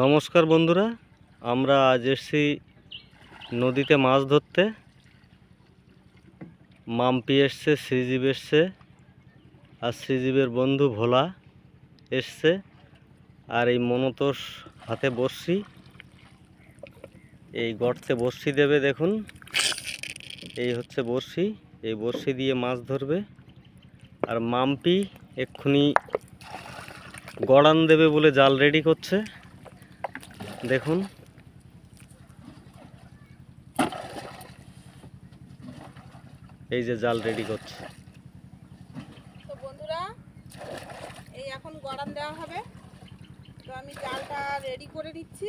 নমস্কার বন্ধুরা, আমরা আজ এসেছি নদীতে মাছ ধরতে। মাম্পি এসছে, শ্রীজীব এসছে, আর শ্রীজীবের বন্ধু ভোলা এসছে। আর এই মনতোষ হাতে বর্ষি এই গর্তে বর্ষি দেবে দেখুন। এই হচ্ছে বর্ষি এই বর্ষি দিয়ে মাছ ধরবে। আর মাম্পি এক্ষুনি গড়ান দেবে বলে জাল রেডি করছে। দেখুন। এই যে জাল রেডি করছে। তো বন্ধুরা, এই এখন দেওয়া হবে। তো আমি জালটা রেডি করে দিচ্ছি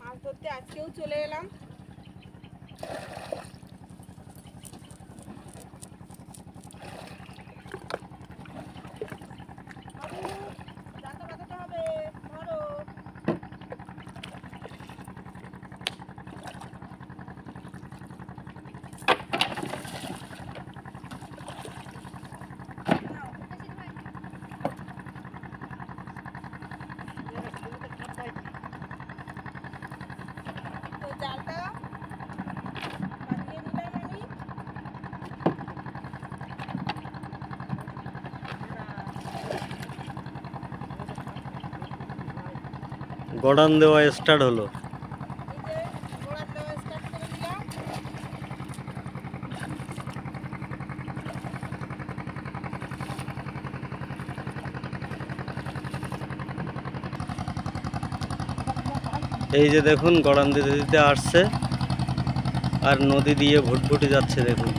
মাছ ধরতে আজকেও চলে এলাম বাবু, জালটা বাঁধাতে হবে ধরো তো জালটা বাঁধিয়ে নিলাম আমি গড়ান দেওয়া স্টার্ট হলো। এই যে দেখুন, গড়ান দিতে দিতে আসছে। আর নদী দিয়ে ভুটভুটি যাচ্ছে, দেখুন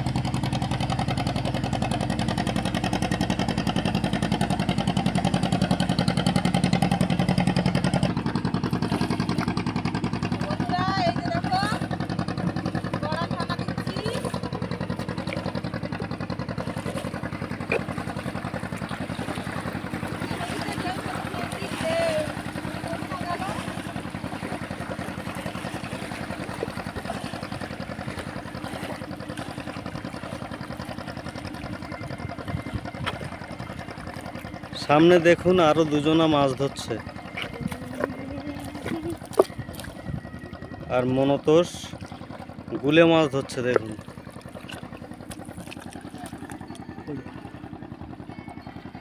বন্ধুরা এই যে দেখো গড়া ঢাকা দিচ্ছি এই যে ঢেউ চলছে, কি ঢেউ। কোথা গেল? সামনে দেখুন আরও দুজনা মাছ ধরছে। আর মনতোষ গুলে মাছ ধরছে, দেখুন।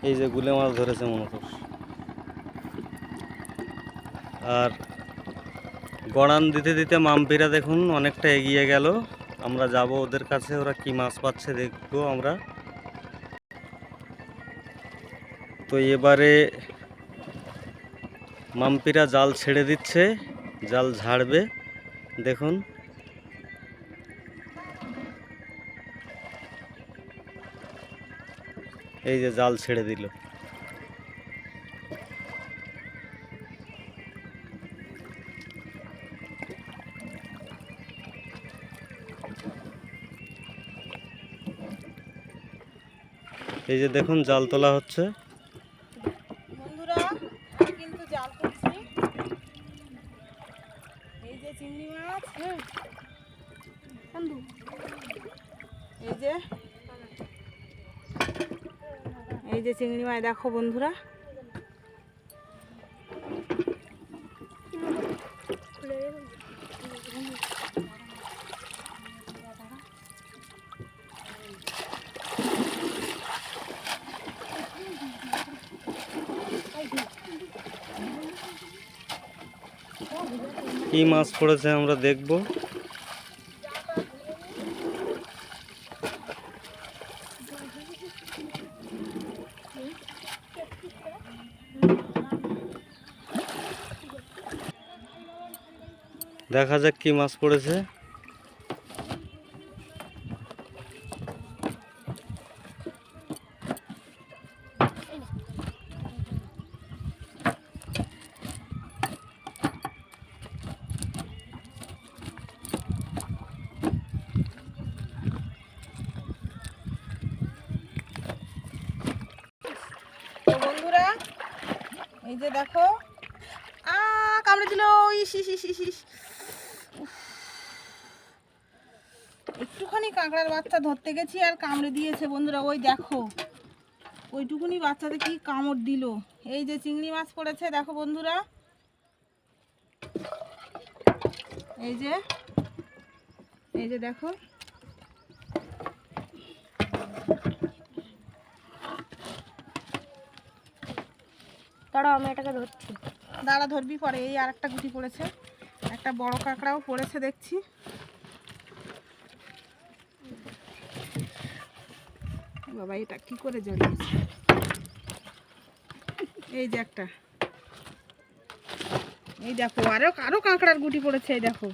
এই যে গুলে মাছ ধরেছে মনতোষ। আর গড়ান দিতে দিতে মাম্পিরা দেখুন অনেকটা এগিয়ে গেল। আমরা যাব ওদের কাছে, ওরা কি মাছ পাচ্ছে দেখব আমরা। তো এবারে মাম্পিরা জাল ছেড়ে দিচ্ছে, জাল ঝাড়বে, দেখুন। এই যে জাল ছেড়ে দিল। এই যে দেখুন, জাল তোলা হচ্ছে বন্ধুরা আমি কিন্তু জাল করছি এই যে চিংড়ি মাছ এই যে এই যে চিংড়ি মাছ দেখো বন্ধুরা। কি মাছ পড়েছে আমরা দেখব। দেখা যাক কি মাছ পড়েছে। এই যে দেখো, আ, কামড়ে দিল ইস ইস ইস ইস ইস উফ। একটুখানি কাঁকড়ার বাচ্চা ধরতে গেছি আর কামড়ে দিয়েছে বন্ধুরা ওই দেখো। ওইটুকুনি বাচ্চাতে কি কামড় দিল। এই যে চিংড়ি মাছ পড়েছে দেখো বন্ধুরা। এই যে এই যে দেখো। দাঁড়াও আমি এটাকে ধরছি। দাঁড়া ধরবি পরে। এই আর একটা গুটি পড়েছে। একটা বড় কাঁকড়াও পড়েছে দেখছি। বাবা এটা কি করে জ্বালিয়েছে এই যে একটা। এই দেখো আরও আরও কাঁকড়ার গুটি পড়েছে এই দেখো।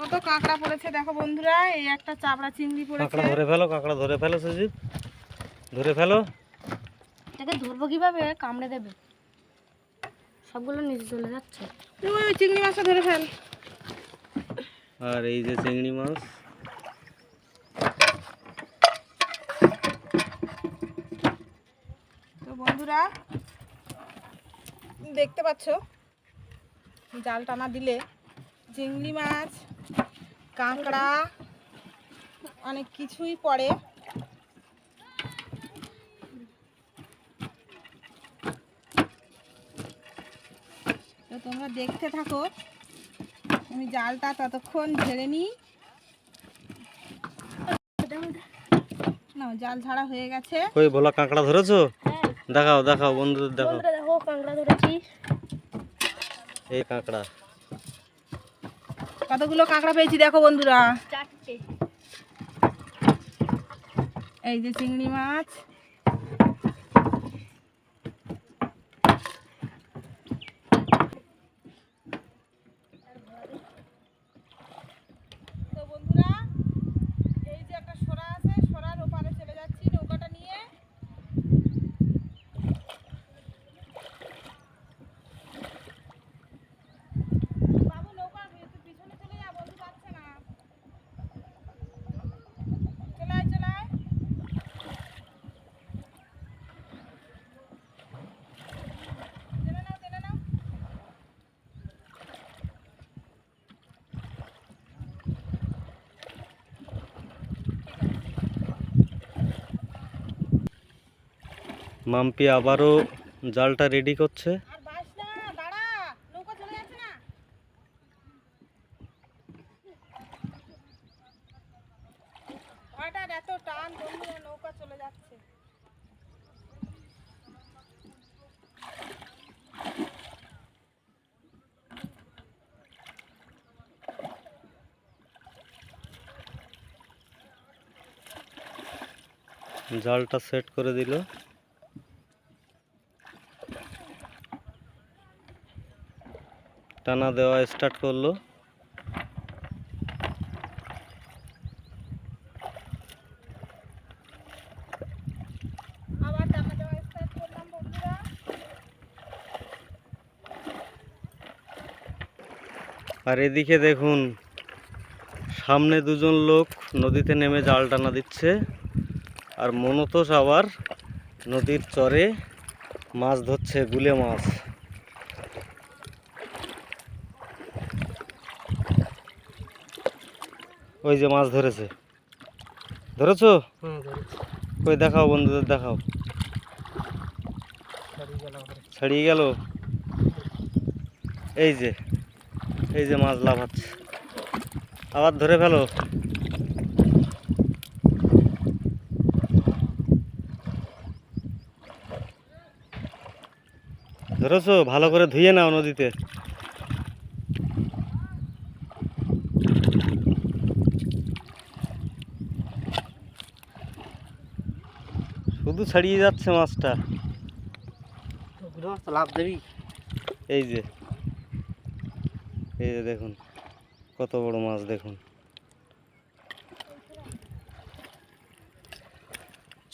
কত কাঁকড়া পড়েছে দেখো বন্ধুরা এই একটা চাবড়া চিংড়ি পড়েছে। কাঁকড়া ধরে ফেলো কাঁকড়া ধরে ফেলো সুজিত। ধরে ফেলো। এটাকে ধরবো কীভাবে? কামড়ে দেবে। সবগুলো নিচে চলে যাচ্ছে। ওই ওই চিংড়ি মাছটা ধরে ফেল। আর এই যে চিংড়ি মাছ তো বন্ধুরা, দেখতে পাচ্ছ? জাল টানা দিলে চিংড়ি মাছ, কাঁকড়া, অনেক কিছুই পড়ে। তো তোমরা দেখতে থাকো, আমি জালটা ততক্ষণ ঝেড়ে নিই। না জাল ঝাড়া হয়ে গেছে। কই ভোলা কাঁকড়া ধরেছো? দেখাও দেখাও বন্ধুদের দেখাও। দেখো কাঁকড়া ধরেছি। এই কাঁকড়া। কতগুলো কাঁকড়া পেয়েছি দেখো বন্ধুরা। চারটে। এই যে চিংড়ি মাছ তো বন্ধুরা এই যে একটা সরা আছে সরার ওপারে চলে যাচ্ছি নৌকাটা নিয়ে বাবু নৌকা একটু পিছনে চলে যা বন্ধু পাচ্ছে না চলে আয় চলে আয় টেনে নাও টেনে নাও মাম্পি আবারও জালটা রেডি করছে। জালটা সেট করে দিল। টানা দেওয়া স্টার্ট করল। আর এদিকে দেখুন সামনে দুজন লোক নদীতে নেমে জাল টানা দিচ্ছে। আর মনতোষ আবার নদীর চরে মাছ ধরছে গুলে মাছ। ওই যে মাছ ধরেছে। ধরেছো? ওই দেখাও বন্ধুদের দেখাও। ছাড়িয়ে গেল? এই যে এই যে মাছ লাফাচ্ছে। আবার ধরে ফেলো। ধরেছো? ভালো করে ধুয়ে নাও নদীতে শুধু ছাড়িয়ে যাচ্ছে মাছটা। লাভ দেবি। এই যে এই যে দেখুন কত বড় মাছ দেখুন।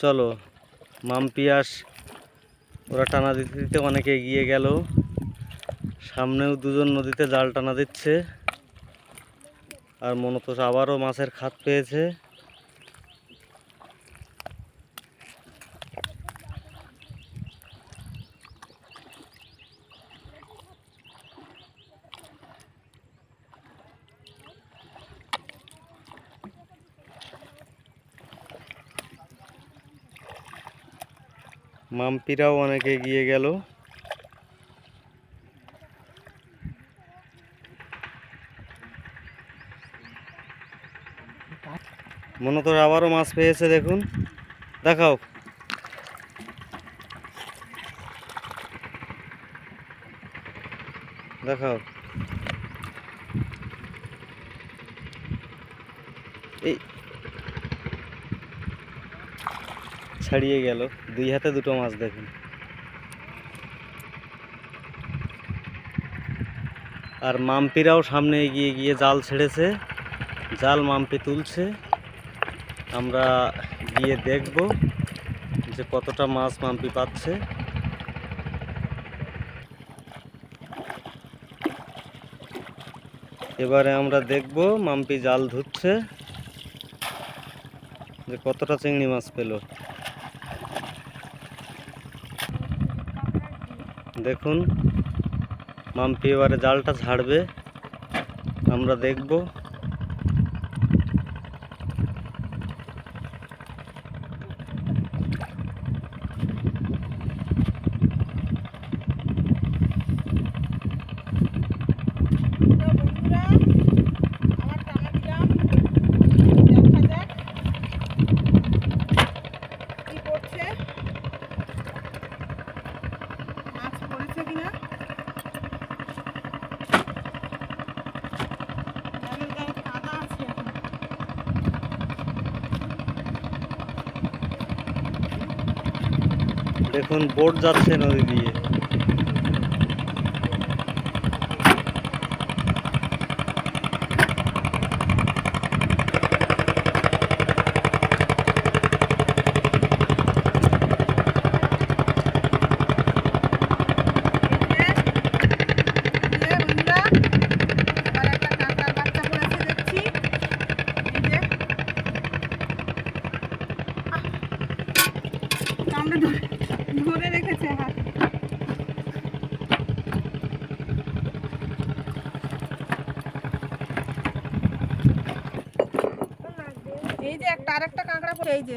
চলো মাম্পিয়াস ওরা টানা দিতে দিতে অনেকে এগিয়ে গেল। সামনেও দুজন নদীতে জাল টানা দিচ্ছে। আর মনতোষ আবারও মাছের খাত পেয়েছে। মাম্পিরাও অনেকে এগিয়ে গেল। মনে তো আবারও মাছ পেয়েছে দেখুন। দেখাও। দেখাও। এই ছাড়িয়ে গেল। দুই হাতে দুটো মাছ দেখুন। আর মাম্পিরাও সামনে এগিয়ে গিয়ে জাল ছেড়েছে। জাল মাম্পি তুলছে। আমরা গিয়ে দেখব যে কতটা মাছ মাম্পি পাচ্ছে। এবারে আমরা দেখব মাম্পি জাল ধুচ্ছে যে কতটা চিংড়ি মাছ পেল। দেখুন মাম্পি এবারে জালটা ছাড়বে আমরা দেখব। তো বন্ধুরা আবার টানা দিলাম দেখা যাক কি করছে মাছ পড়েছে কিনা জালের গায়ে কাদা আছে এখন দেখুন বোট যাচ্ছে নদী দিয়ে ধরে রেখেছে হাত এই যে একটা আরেকটা কাঁকড়া পড়ে এই যে।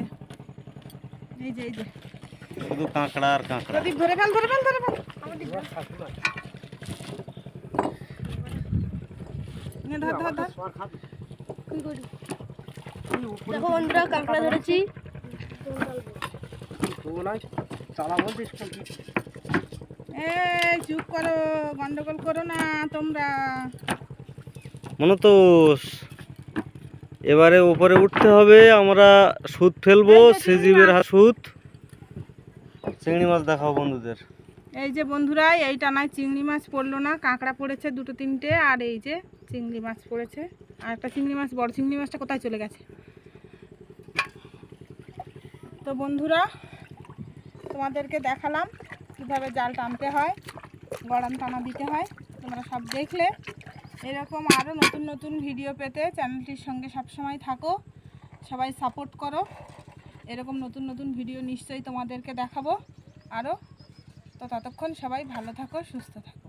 এই যে এই যে। শুধু কাঁকড়া আর কাঁকড়া। প্রদীপ ধরে ফেল ধরে ফেল ধরে ফেল। নে, ধর ধর ধর। কি করি দেখো বন্ধুরা কাঁকড়া ধরেছি। এই চুপ করো গন্ডগোল করো না তোমরা। মনে তো এবারে উপরে উঠতে হবে আমরা সুদ ফেলব সিজিবের হাত সুদ চিংড়ি মাছ। দেখাও বন্ধুদের। এই যে বন্ধুরা এই টানায় চিংড়ি মাছ পড়ল না কাঁকড়া পড়েছে দুটো তিনটে আর এই যে চিংড়ি মাছ পড়েছে। আর একটা চিংড়ি মাছ বড় চিংড়ি মাছটা কোথায় চলে গেছে? তো বন্ধুরা তোমাদেরকে দেখালাম কীভাবে জাল টানতে হয় গড়ান টানা দিতে হয় তোমরা সব দেখলে। এরকম আরও নতুন নতুন ভিডিও পেতে চ্যানেলটির সঙ্গে সবসময় থাকো। সবাই সাপোর্ট করো। এরকম নতুন নতুন ভিডিও নিশ্চয়ই তোমাদেরকে দেখাবো। আরও তো ততক্ষণ সবাই ভালো থাকো, সুস্থ থাকো।